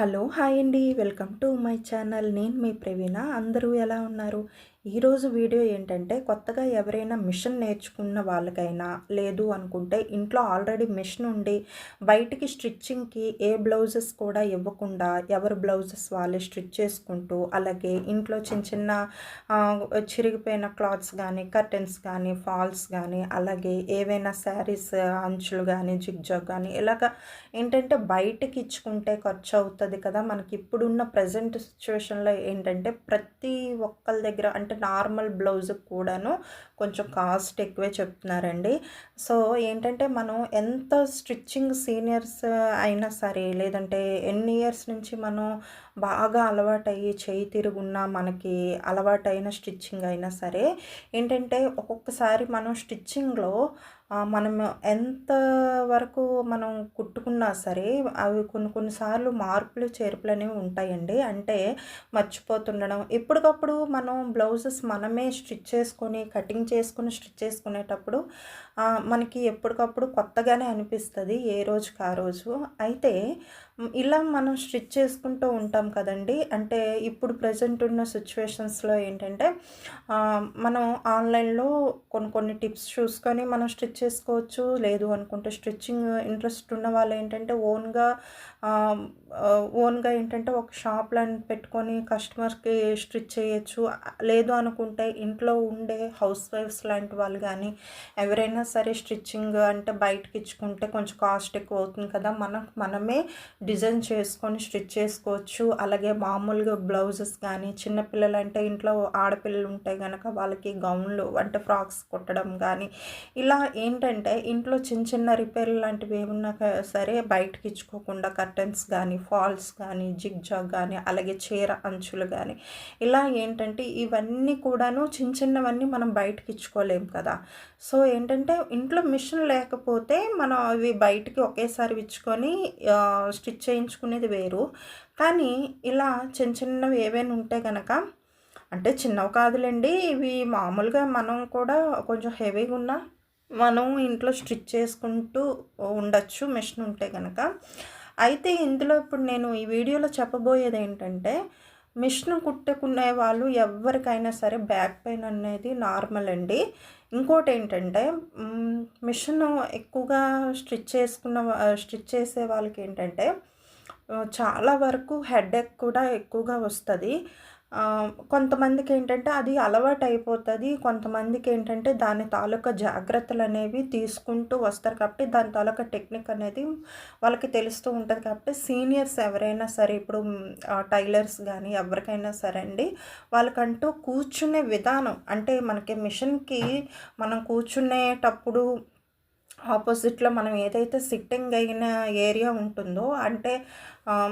Hello hi అండి. Welcome to my channel. నేను మీ ప్రవీణ. అందరూ ఎలా ఉన్నారు? ఈరోజు వీడియో ఏంటంటే కొత్తగా ఎవరైనా మిషన్ నేర్చుకున్న వాళ్ళకైనా లేదు అనుకుంటే ఇంట్లో ఆల్రెడీ మిషన్ ఉండి బయటికి స్టిచ్చింగ్కి ఏ బ్లౌజెస్ కూడా ఇవ్వకుండా ఎవరు బ్లౌజెస్ వాళ్ళే స్టిచ్ చేసుకుంటూ అలాగే ఇంట్లో చిన్న చిన్న చిరిగిపోయిన క్లాత్స్ కానీ కర్టెన్స్ కానీ ఫాల్స్ కానీ అలాగే ఏవైనా శారీస్ అంచులు కానీ జిగ్జాగ్ కానీ ఇలాగ ఏంటంటే బయటకి ఇచ్చుకుంటే ఖర్చు అవుతుంది కదా. మనకి ఇప్పుడున్న ప్రజెంట్ సిచ్యువేషన్లో ఏంటంటే ప్రతి ఒక్కరి దగ్గర అంటే నార్మల్ బ్లౌజ్ కూడాను కొంచెం కాస్ట్ ఎక్కువే చెప్తున్నారండి. సో ఏంటంటే మనం ఎంత స్టిచ్చింగ్ సీనియర్స్ అయినా సరే లేదంటే ఎన్ని ఇయర్స్ నుంచి మనం బాగా అలవాటయ్యి చేయి తిరుగున్న మనకి అలవాటైన స్టిచ్చింగ్ అయినా సరే ఏంటంటే ఒక్కొక్కసారి మనం స్టిచ్చింగ్లో మనం ఎంత వరకు మనం కుట్టుకున్నా సరే అవి కొన్ని కొన్నిసార్లు మార్పులు చేర్పులు అనేవి ఉంటాయండి. అంటే మర్చిపోతుండడం. ఎప్పటికప్పుడు మనం బ్లౌజెస్ మనమే స్టిచ్ చేసుకొని కటింగ్ చేసుకుని స్టిచ్ చేసుకునేటప్పుడు మనకి ఎప్పటికప్పుడు కొత్తగానే అనిపిస్తుంది ఏ రోజుకి ఆ రోజు. అయితే ఇలా మనం స్టిచ్ చేసుకుంటూ ఉంటాం కదండి. అంటే ఇప్పుడు ప్రజెంట్ ఉన్న సిచ్యువేషన్స్లో ఏంటంటే మనం ఆన్లైన్లో కొన్ని కొన్ని టిప్స్ చూసుకొని మనం స్టిచ్ చేసుకోవచ్చు. లేదు అనుకుంటే స్టిచ్చింగ్ ఇంట్రెస్ట్ ఉన్న వాళ్ళు ఏంటంటే ఓన్గా ఓన్గా ఏంటంటే ఒక షాప్ లాంటి పెట్టుకొని కస్టమర్కి స్టిచ్ చేయొచ్చు. లేదు అనుకుంటే ఇంట్లో ఉండే హౌస్ వైఫ్స్ లాంటి వాళ్ళు కానీ ఎవరైనా సరే స్టిచ్చింగ్ అంటే బయటకి ఇచ్చుకుంటే కొంచెం కాస్ట్ ఎక్కువ అవుతుంది కదా. మనం మనమే డిజైన్ చేసుకొని స్టిచ్ చేసుకోవచ్చు. అలాగే మామూలుగా బ్లౌజెస్ కానీ చిన్నపిల్లలు అంటే ఇంట్లో ఆడపిల్లలు ఉంటే కనుక వాళ్ళకి గౌన్లు అంటే ఫ్రాక్స్ కుట్టడం కానీ ఇలా ఏంటంటే ఇంట్లో చిన్న చిన్న రిపేర్లు లాంటివి ఏమున్నా సరే బయటకి ఇచ్చుకోకుండా కర్టెన్స్ కానీ ఫాల్స్ కానీ జిగ్ జాగ్ కానీ అలాగే చీర అంచులు కానీ ఇలా ఏంటంటే ఇవన్నీ కూడాను చిన్న చిన్నవన్నీ మనం బయటకి ఇచ్చుకోలేం కదా. సో ఏంటంటే ఇంట్లో మిషన్ లేకపోతే మనం అవి బయటికి ఒకేసారి ఇచ్చుకొని స్టిచ్ చేయించుకునేది వేరు. కానీ ఇలా చిన్న చిన్నవి ఏవైనా ఉంటే కనుక అంటే చిన్నవి కాదులేండి ఇవి మామూలుగా మనం కూడా కొంచెం హెవీగా ఉన్నా మనం ఇంట్లో స్టిచ్ చేసుకుంటూ ఉండొచ్చు మిషన్ ఉంటే కనుక అయితే ఇందులో ఇప్పుడు నేను ఈ వీడియోలో చెప్పబోయేది ఏంటంటే మిషన్ కుట్టుకునే వాళ్ళు ఎవరికైనా సరే బ్యాక్ పెయిన్ అనేది నార్మల్ అండి. ఇంకోటి ఏంటంటే మిషన్ ఎక్కువగా స్టిచ్ చేసుకున్న స్టిచ్ చేసే వాళ్ళకి ఏంటంటే చాలా వరకు హెడేక్ కూడా ఎక్కువగా వస్తుంది. కొంతమందికి ఏంటంటే అది అలవాటు అయిపోతుంది కొంతమందికి ఏంటంటే దాని తాలూకా జాగ్రత్తలు అనేవి తీసుకుంటూ వస్తారు కాబట్టి దాని తాలూకా టెక్నిక్ అనేది వాళ్ళకి తెలుస్తూ ఉంటుంది కాబట్టి సీనియర్స్ ఎవరైనా సరే ఇప్పుడు టైలర్స్ కానీ ఎవరికైనా సరే అండి వాళ్ళకంటూ కూర్చునే విధానం అంటే మనకి మిషన్కి మనం కూర్చునేటప్పుడు ఆపోజిట్లో మనం ఏదైతే సిట్టింగ్ అయిన ఏరియా ఉంటుందో అంటే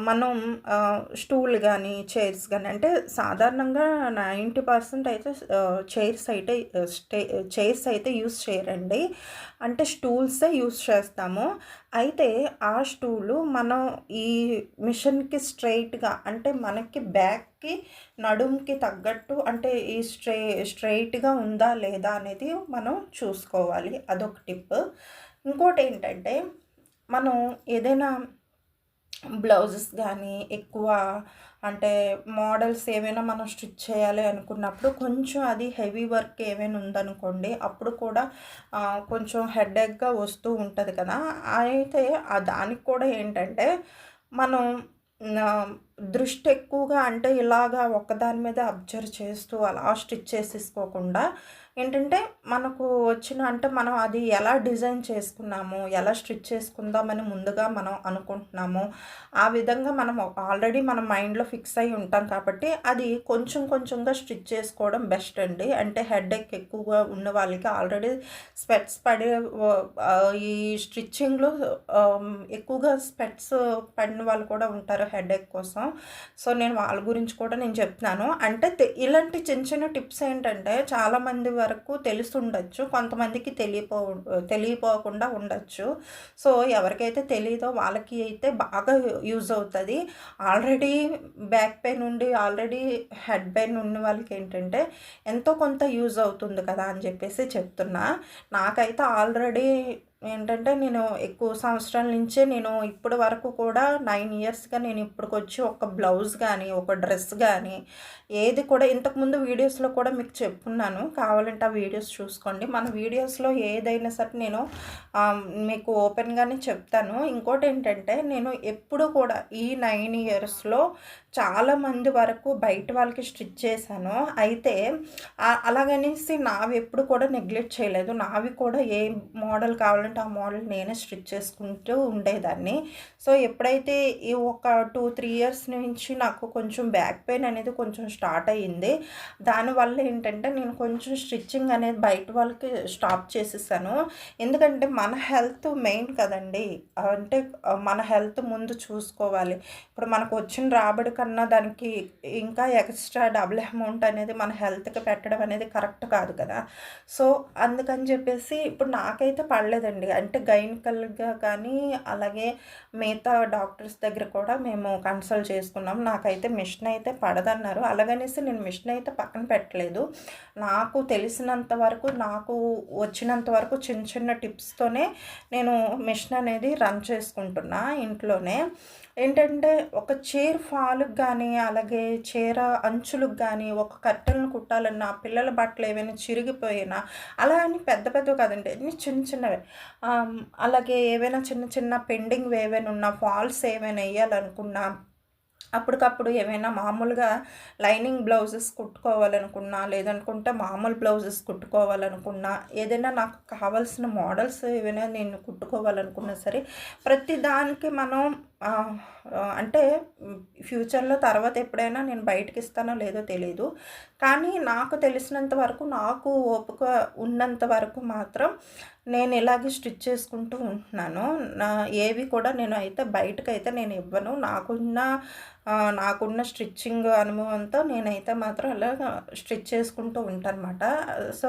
మనం స్టూల్ కానీ చైర్స్ కానీ అంటే సాధారణంగా నైంటీ పర్సెంట్ అయితే చైర్స్ అయితే స్టే చైర్స్ అయితే యూస్ చేయరండి. అంటే స్టూల్సే యూస్ చేస్తాము. అయితే ఆ స్టూలు మనం ఈ మిషన్కి స్ట్రైట్గా అంటే మనకి బ్యాక్కి నడుంకి తగ్గట్టు అంటే ఈ స్ట్రే స్ట్రైట్గా ఉందా లేదా అనేది మనం చూసుకోవాలి. అదొక టిప్. ఇంకోటి ఏంటంటే మనం ఏదైనా బ్లౌజెస్ కానీ ఎక్కువ అంటే మోడల్స్ ఏమైనా మనం స్టిచ్ చేయాలి అనుకున్నప్పుడు కొంచెం అది హెవీ వర్క్ ఏమైనా ఉందనుకోండి అప్పుడు కూడా కొంచెం హెడేక్గా వస్తూ ఉంటుంది కదా. అయితే ఆ దానికి కూడా ఏంటంటే మనం దృష్టి ఎక్కువగా అంటే ఇలాగా ఒకదాని మీద అబ్జర్వ్ చేస్తూ అలా స్టిచ్ చేసేసుకోకుండా ఏంటంటే మనకు వచ్చిన అంటే మనం అది ఎలా డిజైన్ చేసుకున్నాము ఎలా స్టిచ్ చేసుకుందామని ముందుగా మనం అనుకుంటున్నాము ఆ విధంగా మనం ఆల్రెడీ మన మైండ్లో ఫిక్స్ అయి ఉంటాం కాబట్టి అది కొంచెం కొంచెంగా స్టిచ్ చేసుకోవడం బెస్ట్ అండి. అంటే హెడేక్ ఎక్కువగా ఉన్న వాళ్ళకి ఆల్రెడీ స్పెట్స్ పడే ఈ స్టిచ్చింగ్లో ఎక్కువగా స్పెట్స్ పడిన వాళ్ళు కూడా ఉంటారు హెడేక్ కోసం. సో నేను వాళ్ళ గురించి కూడా నేను చెప్తున్నాను. అంటే ఇలాంటి చిన్న చిన్న టిప్స్ ఏంటంటే చాలామంది వరకు తెలుసుండొచ్చు. కొంతమందికి తెలియపో తెలియపోకుండా ఉండొచ్చు. సో ఎవరికైతే తెలియదో వాళ్ళకి అయితే బాగా యూజ్ అవుతుంది. ఆల్రెడీ బ్యాక్ పెయిన్ ఉండి ఆల్రెడీ హెడ్ పెయిన్ ఉన్న వాళ్ళకి ఏంటంటే ఎంతో కొంత యూజ్ అవుతుంది కదా అని చెప్పేసి చెప్తున్నా. నాకైతే ఆల్రెడీ ఏంటంటే నేను ఎక్కువ సంవత్సరాల నుంచే నేను ఇప్పటి వరకు కూడా నైన్ ఇయర్స్గా నేను ఇప్పటికొచ్చి ఒక బ్లౌజ్ కానీ ఒక డ్రెస్ కానీ ఏది కూడా ఇంతకుముందు వీడియోస్లో కూడా మీకు చెప్పున్నాను. కావాలంటే ఆ వీడియోస్ చూసుకోండి. మన వీడియోస్లో ఏదైనా సరే నేను మీకు ఓపెన్గానే చెప్తాను. ఇంకోటి ఏంటంటే నేను ఎప్పుడు కూడా ఈ నైన్ ఇయర్స్లో చాలామంది వరకు బయట వాళ్ళకి స్టిచ్ చేశాను. అయితే అలాగనేసి నావి ఎప్పుడు కూడా నెగ్లెక్ట్ చేయలేదు. నావి కూడా ఏ మోడల్ కావాలంటే ఆ మోడల్ నేనే స్టిచ్ చేసుకుంటూ ఉండేదాన్ని. సో ఎప్పుడైతే ఈ ఒక టూ త్రీ ఇయర్స్ నుంచి నాకు కొంచెం బ్యాక్ పెయిన్ అనేది కొంచెం స్టార్ట్ అయ్యింది. దానివల్ల ఏంటంటే నేను కొంచెం స్టిచ్చింగ్ అనేది బయట వాళ్ళకి స్టాప్ చేసేసాను. ఎందుకంటే మన హెల్త్ మెయిన్ కదండి. అంటే మన హెల్త్ ముందు చూసుకోవాలి. ఇప్పుడు మనకు వచ్చిన రాబడి కన్నా దానికి ఇంకా ఎక్స్ట్రా డబుల్ అమౌంట్ అనేది మన హెల్త్కి పెట్టడం అనేది కరెక్ట్ కాదు కదా. సో అందుకని చెప్పేసి ఇప్పుడు నాకైతే పడలేదండి. అంటే గైనకల్గా కానీ అలాగే మిగతా డాక్టర్స్ దగ్గర కూడా మేము కన్సల్ట్ చేసుకున్నాం. నాకైతే మిషన్ అయితే పడదన్నారు. అలాగనేసి నేను మిషన్ అయితే పక్కన పెట్టలేదు. నాకు తెలిసినంత వరకు నాకు వచ్చినంత వరకు చిన్న చిన్న టిప్స్తోనే నేను మిషన్ అనేది రన్ చేసుకుంటున్నా ఇంట్లోనే. ఏంటంటే ఒక చీర ఫాలుకు కానీ అలాగే చీర అంచులకు కానీ ఒక కట్టెలను కుట్టాలన్నా పిల్లల బట్టలు ఏమైనా చిరిగిపోయినా అలా అని పెద్ద పెద్దవి కాదండి. అన్ని చిన్న చిన్నవే. అలాగే ఏవైనా చిన్న చిన్న పెండింగ్ ఏవైనా ఉన్నా ఫాల్స్ ఏమైనా వేయాలనుకున్నా అప్పటికప్పుడు ఏమైనా మామూలుగా లైనింగ్ బ్లౌజెస్ కుట్టుకోవాలనుకున్నా లేదనుకుంటే మామూలు బ్లౌజెస్ కుట్టుకోవాలనుకున్నా ఏదైనా నాకు కావాల్సిన మోడల్స్ ఏమైనా నేను కుట్టుకోవాలనుకున్నా సరే ప్రతి దానికి మనం అంటే ఫ్యూచర్లో తర్వాత ఎప్పుడైనా నేను బయటకి ఇస్తానో లేదో తెలియదు కానీ నాకు తెలిసినంత వరకు నాకు ఓపిక ఉన్నంత వరకు మాత్రం నేను ఇలాగే స్టిచ్ చేసుకుంటూ ఉంటున్నాను. నా ఏవి కూడా నేను అయితే బయటకైతే నేను ఇవ్వను. నాకున్న నాకున్న స్టిచ్చింగ్ అనుభవంతో నేనైతే మాత్రం అలా స్టిచ్ చేసుకుంటూ ఉంటానమాట సో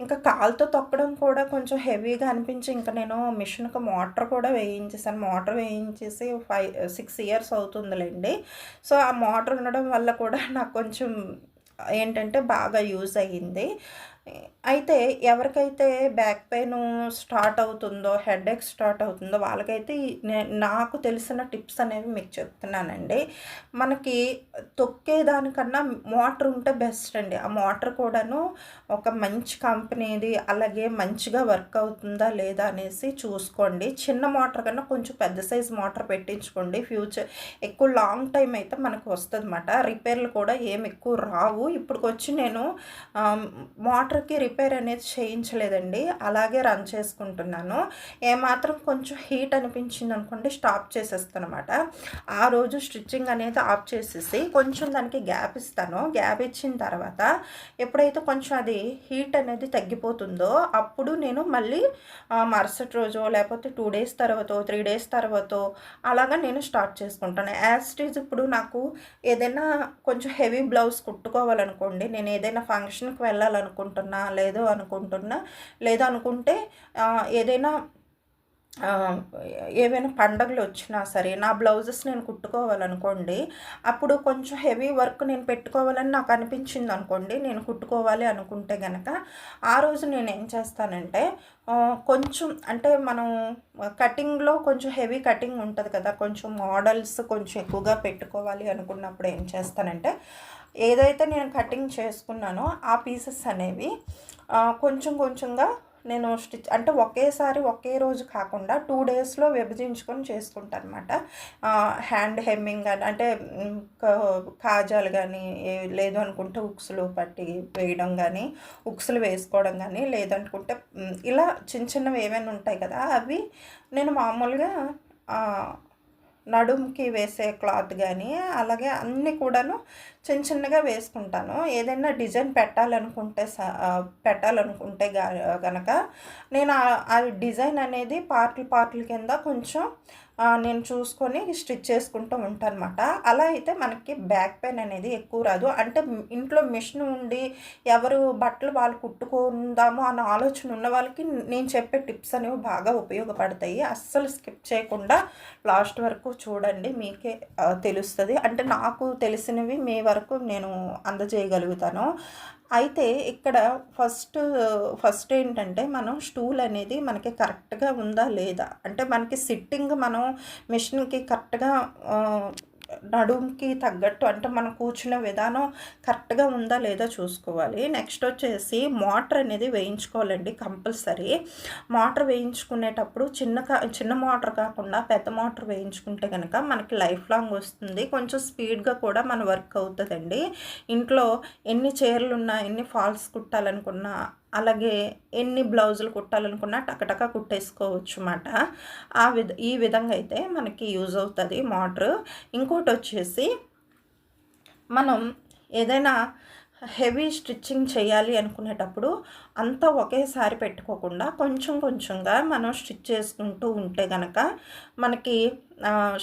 ఇంకా కాలుతో తొక్కడం కూడా కొంచెం హెవీగా అనిపించి ఇంకా నేను మిషన్కి మోటార్ కూడా వేయించేసాను. మోటార్ వేయించేసి ఫైవ్ సిక్స్ ఇయర్స్ అవుతుందిలేండి. సో ఆ మోటార్ ఉండడం వల్ల కూడా నాకు కొంచెం ఏంటంటే బాగా యూజ్ అయ్యింది. అయితే ఎవరికైతే బ్యాక్ పెయిన్ స్టార్ట్ అవుతుందో హెడేక్ స్టార్ట్ అవుతుందో వాళ్ళకైతే నాకు తెలిసిన టిప్స్ అనేవి మీకు చెప్తున్నానండి. మనకి తొక్కేదానికన్నా మోటార్ ఉంటే బెస్ట్ అండి. ఆ మోటార్ కూడాను ఒక మంచి కంపెనీది అలాగే మంచిగా వర్క్ అవుతుందా లేదా అనేసి చూసుకోండి. చిన్న మోటార్ కన్నా కొంచెం పెద్ద సైజ్ మోటార్ పెట్టించుకోండి. ఫ్యూచర్ ఎక్కువ లాంగ్ టైం అయితే మనకు వస్తుంది అన్నమాట రిపేర్లు కూడా ఏమి ఎక్కువ రావు. ఇప్పటికొచ్చి నేను మోటార్ వాటర్కి రిపేర్ అనేది చేయించలేదండి. అలాగే రన్ చేసుకుంటున్నాను. ఏమాత్రం కొంచెం హీట్ అనిపించింది అనుకోండి స్టాప్ చేసేస్తాను అనమాట ఆ రోజు స్టిచ్చింగ్ అనేది ఆఫ్ చేసేసి కొంచెం దానికి గ్యాప్ ఇస్తాను. గ్యాప్ ఇచ్చిన తర్వాత ఎప్పుడైతే కొంచెం అది హీట్ అనేది తగ్గిపోతుందో అప్పుడు నేను మళ్ళీ మరుసటి రోజు లేకపోతే టూ డేస్ తర్వాత త్రీ డేస్ తర్వాత అలాగా నేను స్టార్ట్ చేసుకుంటాను. యాజ్ స్టీజ్ ఇప్పుడు నాకు ఏదైనా కొంచెం హెవీ బ్లౌజ్ కుట్టుకోవాలనుకోండి నేను ఏదైనా ఫంక్షన్కి వెళ్ళాలనుకుంటున్నాను అనుకుంటున్నా లేదో అనుకుంటున్నా లేదు అనుకుంటే ఏదైనా ఏవైనా పండగలు వచ్చినా సరే నా బ్లౌజెస్ నేను కుట్టుకోవాలనుకోండి అప్పుడు కొంచెం హెవీ వర్క్ నేను పెట్టుకోవాలని నాకు అనిపించింది అనుకోండి నేను కుట్టుకోవాలి అనుకుంటే కనుక ఆ రోజు నేను ఏం చేస్తానంటే కొంచెం అంటే మనం కటింగ్లో కొంచెం హెవీ కటింగ్ ఉంటుంది కదా కొంచెం మోడల్స్ కొంచెం ఎక్కువగా పెట్టుకోవాలి అనుకున్నప్పుడు ఏం చేస్తానంటే ఏదైతే నేను కటింగ్ చేసుకున్నానో ఆ పీసెస్ అనేవి కొంచెం కొంచెంగా నేను స్టిచ్ అంటే ఒకేసారి ఒకే రోజు కాకుండా టూ డేస్లో విభజించుకొని చేసుకుంటాను అనమాట హ్యాండ్ హెమ్మింగ్ కానీ అంటే కాజాలు కానీ లేదు అనుకుంటే ఉక్సులు పట్టి వేయడం కానీ ఉక్సులు వేసుకోవడం కానీ లేదనుకుంటే ఇలా చిన్న చిన్నవి ఏమైనా ఉంటాయి కదా అవి నేను మామూలుగా నడుముకి వేసే క్లాత్ కానీ అలాగే అన్నీ కూడాను చిన్న చిన్నగా వేసుకుంటాను. ఏదైనా డిజైన్ పెట్టాలనుకుంటే పెట్టాలనుకుంటే కనుక నేను ఆ డిజైన్ అనేది పార్ట్లు పార్ట్ల కింద కొంచెం నేను చూసుకొని స్టిచ్ చేసుకుంటూ ఉంటాను అనమాట అలా అయితే మనకి బ్యాక్ పెయిన్ అనేది ఎక్కువ రాదు. అంటే ఇంట్లో మిషన్ ఉండి ఎవరు బట్టలు వాళ్ళు కుట్టుకుందాము అన్న ఆలోచన ఉన్న వాళ్ళకి నేను చెప్పే టిప్స్ అనేవి బాగా ఉపయోగపడతాయి. అస్సలు స్కిప్ చేయకుండా లాస్ట్ వరకు చూడండి. మీకే తెలుస్తుంది. అంటే నాకు తెలిసినవి మీ వరకు నేను అందజేయగలుగుతాను. అయితే ఇక్కడ ఫస్ట్ ఫస్ట్ ఏంటంటే మనం స్టూల్ అనేది మనకి కరెక్ట్గా ఉందా లేదా? అంటే మనకి సిట్టింగ్ మనం మిషన్కి కరెక్ట్గా నడుముకి తగ్గట్టు అంటే మనం కూర్చునే విధానం కరెక్ట్గా ఉందా లేదా చూసుకోవాలి. నెక్స్ట్ వచ్చేసి మోటార్ అనేది వేయించుకోవాలండి కంపల్సరీ. మోటార్ వేయించుకునేటప్పుడు చిన్న చిన్న మోటార్ కాకుండా పెద్ద మోటార్ వేయించుకుంటే కనుక మనకి లైఫ్ లాంగ్ వస్తుంది. కొంచెం స్పీడ్గా కూడా మన వర్క్ అవుతుందండి. ఇంట్లో ఎన్ని చీరలు ఉన్నా ఎన్ని ఫాల్స్ కుట్టాలనుకున్నా అలాగే ఎన్ని బ్లౌజులు కుట్టాలనుకున్నా టకటక కుట్టేసుకోవచ్చు అన్నమాట ఆ విధ ఈ విధంగా అయితే మనకి యూజ్ అవుతుంది మోటర్ ఇంకోటి వచ్చేసి మనం ఏదైనా హెవీ స్టిచ్చింగ్ చేయాలి అనుకునేటప్పుడు అంతా ఒకేసారి పెట్టుకోకుండా కొంచెం కొంచెంగా మనం స్టిచ్ చేసుకుంటూ ఉంటే కనుక మనకి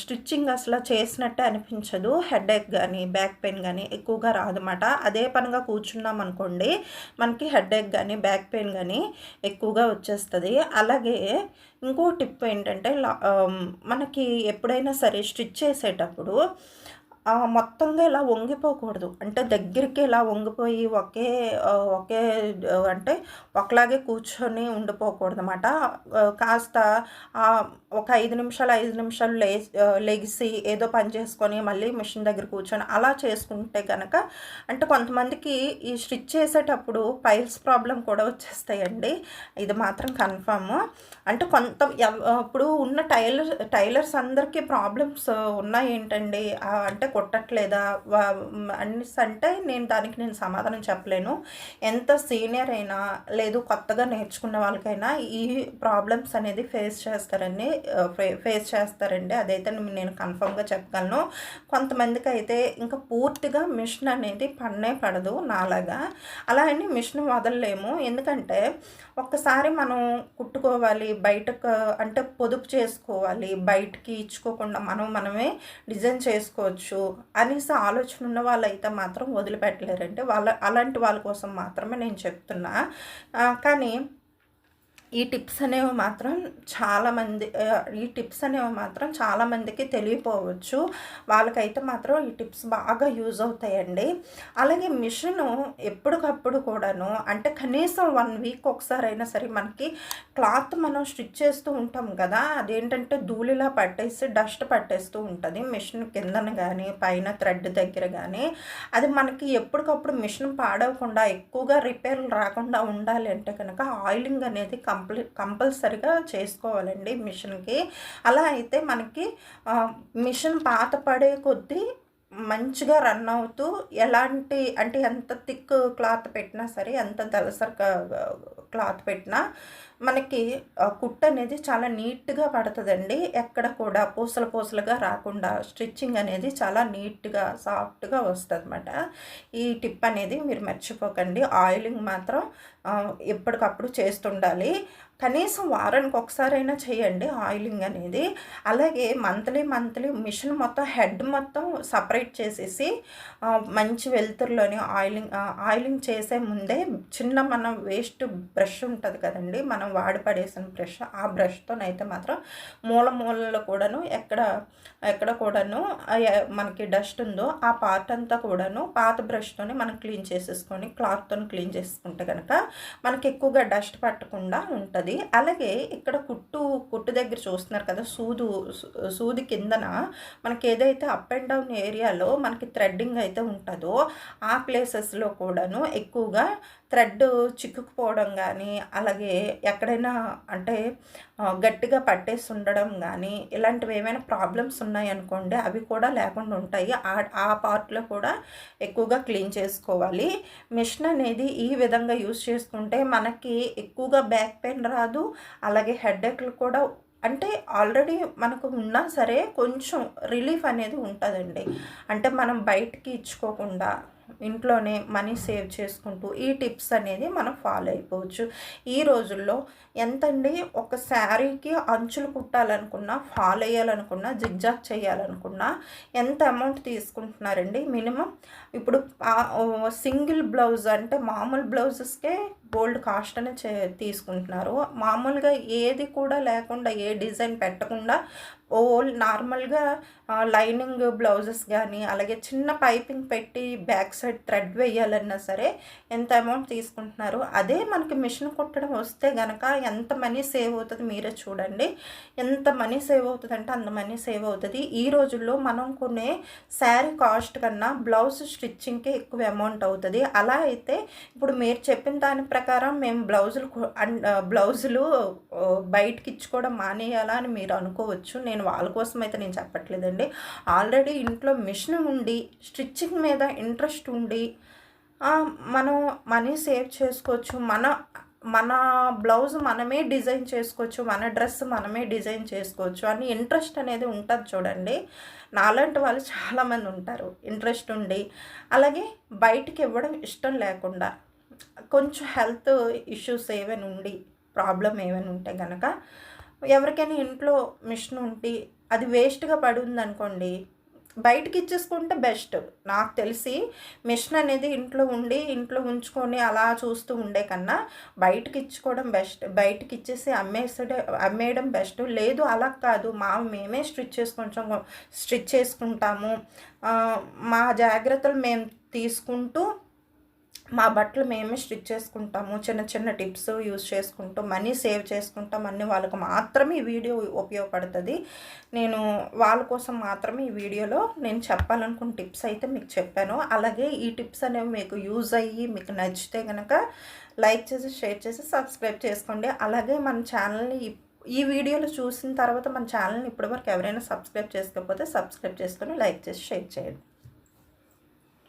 స్టిచ్చింగ్ అసలు చేసినట్టే అనిపించదు. హెడేక్ కానీ బ్యాక్ పెయిన్ కానీ ఎక్కువగా రాదన్నమాట. అదే పనిగా కూర్చున్నాం అనుకోండి మనకి హెడేక్ కానీ బ్యాక్ పెయిన్ కానీ ఎక్కువగా వచ్చేస్తుంది. అలాగే ఇంకో టిప్ ఏంటంటే మనకి ఎప్పుడైనా సరే స్టిచ్ చేసేటప్పుడు మొత్తంగా ఇలా వంగిపోకూడదు. అంటే దగ్గరికి ఇలా వంగిపోయి ఒకే ఒకే అంటే ఒకలాగే కూర్చొని ఉండిపోకూడదు అనమాట కాస్త ఒక ఐదు నిమిషాలు ఐదు నిమిషాలు లే లెగిసి ఏదో పని చేసుకొని మళ్ళీ మిషన్ దగ్గర కూర్చొని అలా చేసుకుంటే కనుక అంటే కొంతమందికి ఈ స్టిచ్ చేసేటప్పుడు పైల్స్ ప్రాబ్లం కూడా వచ్చేస్తాయండి. ఇది మాత్రం కన్ఫర్మ్ అంటే కొంత ఇప్పుడు ఉన్న టైలర్ టైలర్స్ అందరికీ ప్రాబ్లమ్స్ ఉన్నాయి ఏంటండి అంటే కొట్టట్లేదా? అన్ని అంటే నేను దానికి నేను సమాధానం చెప్పలేను. ఎంత సీనియర్ అయినా లేదు కొత్తగా నేర్చుకున్న వాళ్ళకైనా ఈ ప్రాబ్లమ్స్ అనేది ఫేస్ చేస్తారని ఫేస్ చేస్తారండి. అదైతే నేను కన్ఫర్మ్గా చెప్పగలను. కొంతమందికి అయితే ఇంకా పూర్తిగా మిషన్ అనేది పన్నే పడదు నాలాగా. అలా అని మిషన్ వదలలేము ఎందుకంటే ఒక్కసారి మనం కుట్టుకోవాలి బయటకు అంటే పొదుపు చేసుకోవాలి బయటకి ఇచ్చుకోకుండా మనం మనమే డిజైన్ చేసుకోవచ్చు. అనేసి ఆలోచన ఉన్న వాళ్ళైతే మాత్రం వదిలిపెట్టలేరంటే వాళ్ళ అలాంటి వాళ్ళ కోసం మాత్రమే నేను చెప్తున్నా. కానీ ఈ టిప్స్ అనేవి మాత్రం చాలామంది ఈ టిప్స్ అనేవి మాత్రం చాలామందికి తెలియపోవచ్చు. వాళ్ళకైతే మాత్రం ఈ టిప్స్ బాగా యూజ్ అవుతాయండి. అలాగే మిషన్ ఎప్పటికప్పుడు కూడాను అంటే కనీసం వన్ వీక్ ఒకసారి అయినా సరే మనకి క్లాత్ మనం స్టిచ్ చేస్తూ ఉంటాం కదా అదేంటంటే ధూళిలా పట్టేసి డస్ట్ పట్టేస్తూ ఉంటుంది. మిషన్ కిందన కానీ పైన థ్రెడ్ దగ్గర కానీ అది మనకి ఎప్పటికప్పుడు మిషన్ పాడవకుండా ఎక్కువగా రిపేర్లు రాకుండా ఉండాలి అంటే కనుక ఆయిలింగ్ అనేది కంప్లీ కంపల్సరిగా చేసుకోవాలండి మిషన్కి. అలా అయితే మనకి మిషన్ పాత పడే కొద్దీ మంచిగా రన్ అవుతూ ఎలాంటి అంటే ఎంత థిక్ క్లాత్ పెట్టినా సరే ఎంత దలసరి క్లాత్ పెట్టినా మనకి కుట్ అనేది చాలా నీట్గా పడుతుందండి. ఎక్కడ కూడా పూసలు పూసలుగా రాకుండా స్టిచ్చింగ్ అనేది చాలా నీట్గా సాఫ్ట్గా వస్తుంది అనమాట ఈ టిప్ అనేది మీరు మర్చిపోకండి. ఆయిలింగ్ మాత్రం ఎప్పటికప్పుడు చేస్తుండాలి. కనీసం వారానికి ఒకసారైనా చేయండి ఆయిలింగ్ అనేది. అలాగే మంత్లీ మంత్లీ మిషన్ మొత్తం హెడ్ మొత్తం సపరేట్ చేసేసి మంచి వెలుతురులోని ఆయిలింగ్ ఆయిలింగ్ చేసే ముందే చిన్న మనం వేస్ట్ బ్రష్ ఉంటుంది కదండి మనం వాడి పడేసిన బ్రష్ ఆ బ్రష్తోనైతే మాత్రం మూల మూలలో కూడాను ఎక్కడ ఎక్కడ కూడాను మనకి డస్ట్ ఉందో ఆ పార్ట్ అంతా కూడాను పాత బ్రష్తోనే మనం క్లీన్ చేసేసుకొని క్లాత్తో క్లీన్ చేసుకుంటే కనుక మనకి ఎక్కువగా డస్ట్ పట్టకుండా ఉంటుంది. ఉంటుంది అలాగే ఇక్కడ కుట్టు కుట్టు దగ్గర చూస్తున్నారు కదా సూదు సూది కిందన మనకి ఏదైతే అప్ అండ్ డౌన్ ఏరియాలో మనకి థ్రెడ్డింగ్ అయితే ఉంటుందో ఆ ప్లేసెస్లో కూడాను ఎక్కువగా థ్రెడ్ చిక్కుకుపోవడం కానీ అలాగే ఎక్కడైనా అంటే గట్టిగా పట్టేసి ఉండడం కానీ ఇలాంటివి ఏమైనా ప్రాబ్లమ్స్ ఉన్నాయనుకోండి అవి కూడా లేకుండా ఉంటాయి. ఆ ఆ పార్ట్లో కూడా ఎక్కువగా క్లీన్ చేసుకోవాలి. మిషన్ అనేది ఈ విధంగా యూస్ చేసుకుంటే మనకి ఎక్కువగా బ్యాక్ పెయిన్ రాదు అలాగే హెడ్ఏక్లు కూడా అంటే ఆల్రెడీ మనకు ఉన్నా సరే కొంచెం రిలీఫ్ అనేది ఉంటుందండి. అంటే మనం బయటికి ఇచ్చుకోకుండా ఇంట్లోనే మనీ సేవ్ చేసుకుంటూ ఈ టిప్స్ అనేది మనం ఫాలో అయిపోవచ్చు. ఈ రోజుల్లో ఎంతండి ఒక శారీకి అంచులు కుట్టాలనుకున్నా ఫాలో అయ్యాలనుకున్నా జిగ్జాగ్ చేయాలనుకున్నా ఎంత అమౌంట్ తీసుకుంటున్నారండి? మినిమం ఇప్పుడు సింగిల్ బ్లౌజ్ అంటే మామూలు బ్లౌజెస్కే గోల్డ్ కాస్ట్ అని చే తీసుకుంటున్నారు. మామూలుగా ఏది కూడా లేకుండా ఏ డిజైన్ పెట్టకుండా ఓల్ నార్మల్గా లైనింగ్ బ్లౌజెస్ కానీ అలాగే చిన్న పైపింగ్ పెట్టి బ్యాక్ సైడ్ థ్రెడ్ వేయాలన్నా సరే ఎంత అమౌంట్ తీసుకుంటున్నారు అదే మనకి మిషన్ కుట్టడం వస్తే కనుక ఎంత మనీ సేవ్ అవుతుంది మీరే చూడండి. ఎంత మనీ సేవ్ అవుతుంది అంటే అంత మనీ సేవ్ అవుతుంది. ఈ రోజుల్లో మనం కొనే శారీ కాస్ట్ కన్నా బ్లౌజ్ స్టిచ్చింగ్కి ఎక్కువ అమౌంట్ అవుతుంది. అలా అయితే ఇప్పుడు మీరు చెప్పిన దాని ప్రకారం మేము బ్లౌజులు బ్లౌజులు బయటకి ఇచ్చుకోవడం మానేయాలా అని మీరు అనుకోవచ్చు. నేను నేను వాళ్ళ కోసం అయితే నేను చెప్పట్లేదండి. ఆల్రెడీ ఇంట్లో మిషన్ ఉండి స్టిచ్చింగ్ మీద ఇంట్రెస్ట్ ఉండి మనం మనీ సేవ్ చేసుకోవచ్చు. మన మన బ్లౌజ్ మనమే డిజైన్ చేసుకోవచ్చు. మన డ్రెస్ మనమే డిజైన్ చేసుకోవచ్చు అని ఇంట్రెస్ట్ అనేది ఉంటుంది చూడండి. నాలాంటి వాళ్ళు చాలామంది ఉంటారు. ఇంట్రెస్ట్ ఉండి అలాగే బయటికి ఇవ్వడం ఇష్టం లేకుండా కొంచెం హెల్త్ ఇష్యూస్ ఏమైనా ఉండి ప్రాబ్లం ఏమైనా ఉంటే కనుక ఎవరికైనా ఇంట్లో మిషన్ ఉండి అది వేస్ట్గా పడి ఉందనుకోండి బయటకి ఇచ్చేసుకుంటే బెస్ట్. నాకు తెలిసి మిషన్ అనేది ఇంట్లో ఉండి ఇంట్లో ఉంచుకొని అలా చూస్తూ ఉండే కన్నా బయటకి ఇచ్చుకోవడం బెస్ట్. బయటకి ఇచ్చేసి అమ్మేసడే అమ్మేయడం బెస్ట్. లేదు అలా కాదు. మా మేమే స్టిచ్ చేసుకుంటాం. స్టిచ్ చేసుకుంటాము. మా జాగ్రత్తలు మేము తీసుకుంటూ మా బట్టలు మేమే స్టిచ్ చేసుకుంటాము చిన్న చిన్న టిప్స్ యూస్ చేసుకుంటూ మనీ సేవ్ చేసుకుంటాం అన్ని వాళ్ళకు మాత్రమే ఈ వీడియో ఉపయోగపడుతుంది. నేను వాళ్ళ కోసం మాత్రమే ఈ వీడియోలో నేను చెప్పాలనుకున్న టిప్స్ అయితే మీకు చెప్పాను. అలాగే ఈ టిప్స్ అనేవి మీకు యూజ్ అయ్యి మీకు నచ్చితే కనుక లైక్ చేసి షేర్ చేసి సబ్స్క్రైబ్ చేసుకోండి. అలాగే మన ఛానల్ని ఈ వీడియోలు చూసిన తర్వాత మన ఛానల్ని ఇప్పటివరకు ఎవరైనా సబ్స్క్రైబ్ చేసుకోకపోతే సబ్స్క్రైబ్ చేసుకొని లైక్ చేసి షేర్ చేయండి.